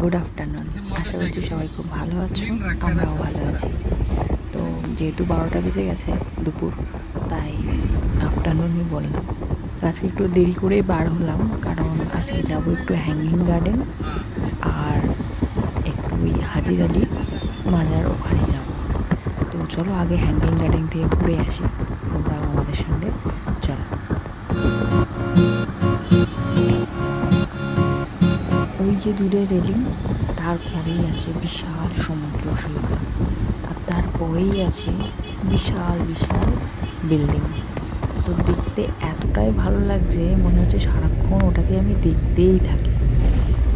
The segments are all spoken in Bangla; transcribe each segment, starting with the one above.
গুড আফটারনুন আশা করছি সবাই খুব ভালো আছো, আমরাও ভালো আছি। তো যেহেতু বারোটা বেজে গেছে দুপুর, তাই আফটারনুনই বললাম। আজকে একটু দেরি করে বার হলাম, কারণ আজকে যাব একটু হ্যাঙ্গিং গার্ডেন আর একটু ওই হাজির আলি মাজার ওখানে যাব। তো চলো আগে হ্যাঙ্গিং গার্ডেন থেকে ঘুরে আসি, তোমরাও আমাদের সঙ্গে চলো। যে দূরে রেলিং তারপরেই আছে বিশাল সমুদ্র সৈকত। আর তারপরেই আছে বিশাল বিশাল বিল্ডিং। তো দেখতে এতটাই ভালো লাগছে, মনে হচ্ছে সারাক্ষণ ওটাকে আমি দেখতেই থাকি।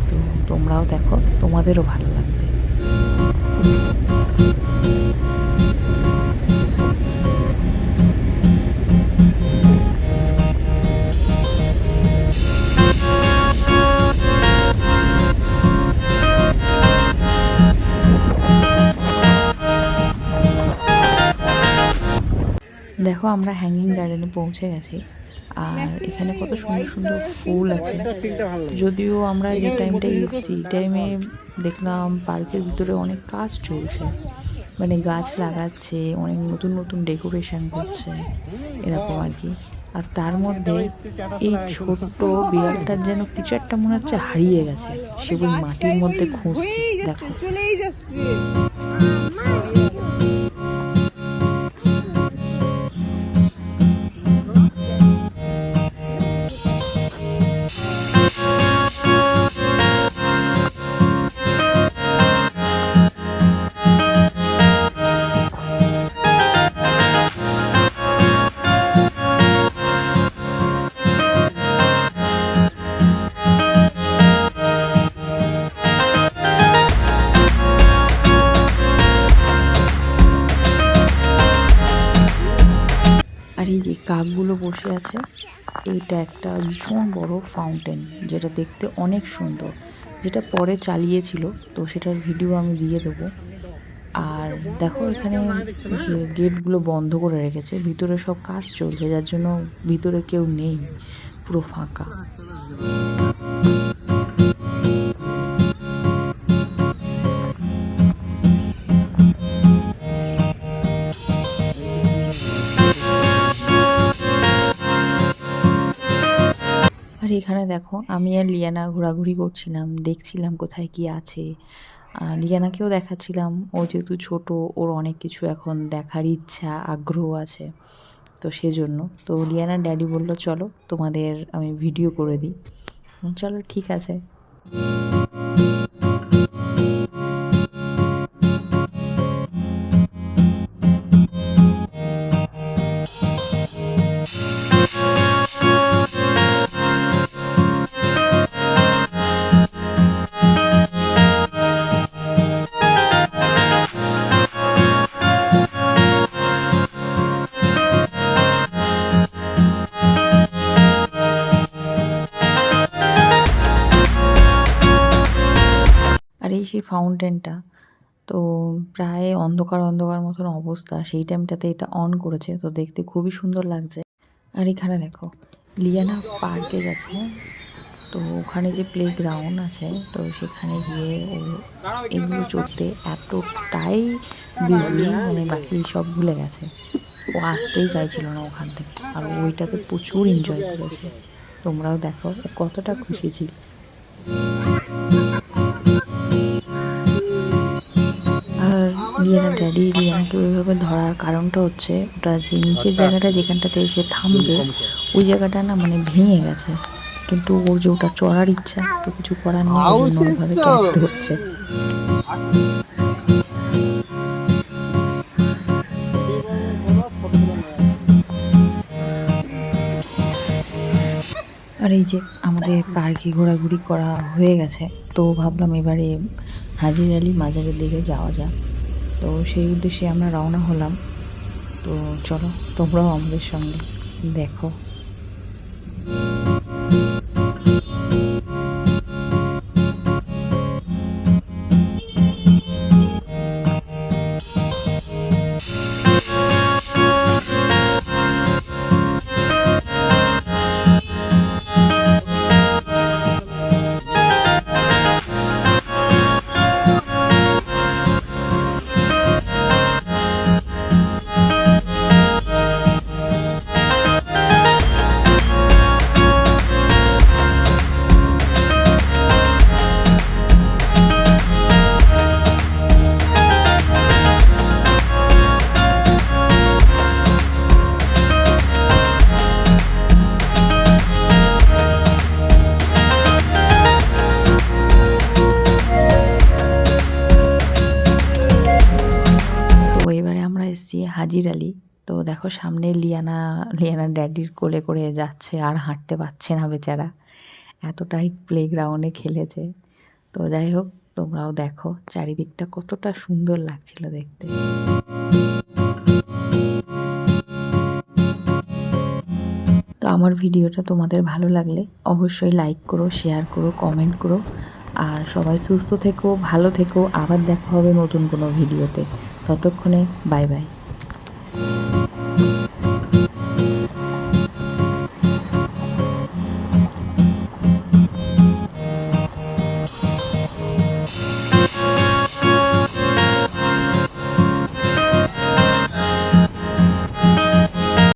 তো তোমরাও দেখো, তোমাদেরও ভালো লাগবে। দেখো আমরা হ্যাঙ্গিং গার্ডেনে পৌঁছে গেছি। আর এখানে কত সুন্দর সুন্দর ফুল আছে। যদিও আমরা যে টাইমটাই এসেছি টাইমে দেখলাম পার্কের ভিতরে অনেক কাজ চলছে। মানে গাছ লাগাচ্ছে, অনেক নতুন নতুন ডেকোরেশন করছে, এরকম আর কি। আর তার মধ্যে এই ছোট্ট বিড়ালটার যেন কিছু একটা মনে হচ্ছে হারিয়ে গেছে। সে ওই মাটির মধ্যে খুঁজছে, দেখো। আছে। এইটা একটা ভীষণ বড় ফাউন্টেন যেটা দেখতে অনেক সুন্দর। যেটা পরে চালিয়েছিল, তো সেটার ভিডিও আমি দিয়ে দেবো। আর দেখো এখানে যে গেটগুলো বন্ধ করে রেখেছে, ভিতরে সব কাজ চলছে, যার জন্য ভিতরে কেউ নেই, পুরো ফাঁকা। এখানে দেখো, আমি আর লিয়ানা ঘোরাঘুরি করছিলাম, দেখছিলাম কোথায় কি আছে। আর লিয়ানাকেও দেখাচ্ছিলাম, ও যেহেতু ছোট, ওর অনেক কিছু এখন দেখার ইচ্ছা, আগ্রহ আছে, তো সেজন্য। তো লিয়ানার ড্যাডি বলল, চলো তোমাদের আমি ভিডিও করে দিই। চলো, ঠিক আছে। ফাউন্টেনটা তো প্রায় অন্ধকার অন্ধকার মতন অবস্থা। সেই টাইমটাতে এটা অন করেছে। তো দেখতে খুবই সুন্দর লাগছে। আর এখানে দেখো, লিয়ানা পার্কে গেছে। তো ওখানে যে প্লে গ্রাউন্ড আছে, তো সেখানে গিয়ে ও এগুলো চড়তে এতটাই বিজি মানে বাকি সব ভুলে গেছে। ও আসতেই চাইছিল না ওখান থেকে। আর ওইটাতে প্রচুর এনজয় করেছে। তোমরাও দেখো, কতটা খুশি ছিল। লিয়ানা ড্যাডি লিয়ানাকে ওইভাবে ধরার কারণটা হচ্ছে ওটা যে নিচের জায়গাটা যেখানটাতে এসে থামবে ওই জায়গাটা না মানে ভেঙে গেছে। কিন্তু ওর যে ওটা চড়ার ইচ্ছা তো কিছু করার নেই ওইভাবে হচ্ছে। আর এই যে আমাদের পার্কে ঘোরাঘুরি করা হয়ে গেছে তো ভাবলাম এবারে হাজির আলি মাজারের দিকে যাওয়া যাক। তো সেই উদ্দেশ্যে আমরা রওনা হলাম। তো চলো তোমরাও আমাদের সঙ্গে দেখো। হাজির আলী। তো দেখো সামনে লিয়ানা লিয়ানা ড্যাডির কোলে করে যাচ্ছে, আর হাঁটতে পারছে না বেচারা। এতটাই প্লেগ্রাউন্ডে খেলেছে। তো যাই হোক, তোমরাও দেখো চারিদিকটা কতটা সুন্দর লাগছিল দেখতে। তো আমার ভিডিওটা তোমাদের ভালো লাগলে অবশ্যই লাইক করো শেয়ার করো কমেন্ট করো। আর সবাই সুস্থ থেকো, ভালো থেকো। আবার দেখা হবে নতুন কোনো ভিডিওতে। ততক্ষণে বাই বাই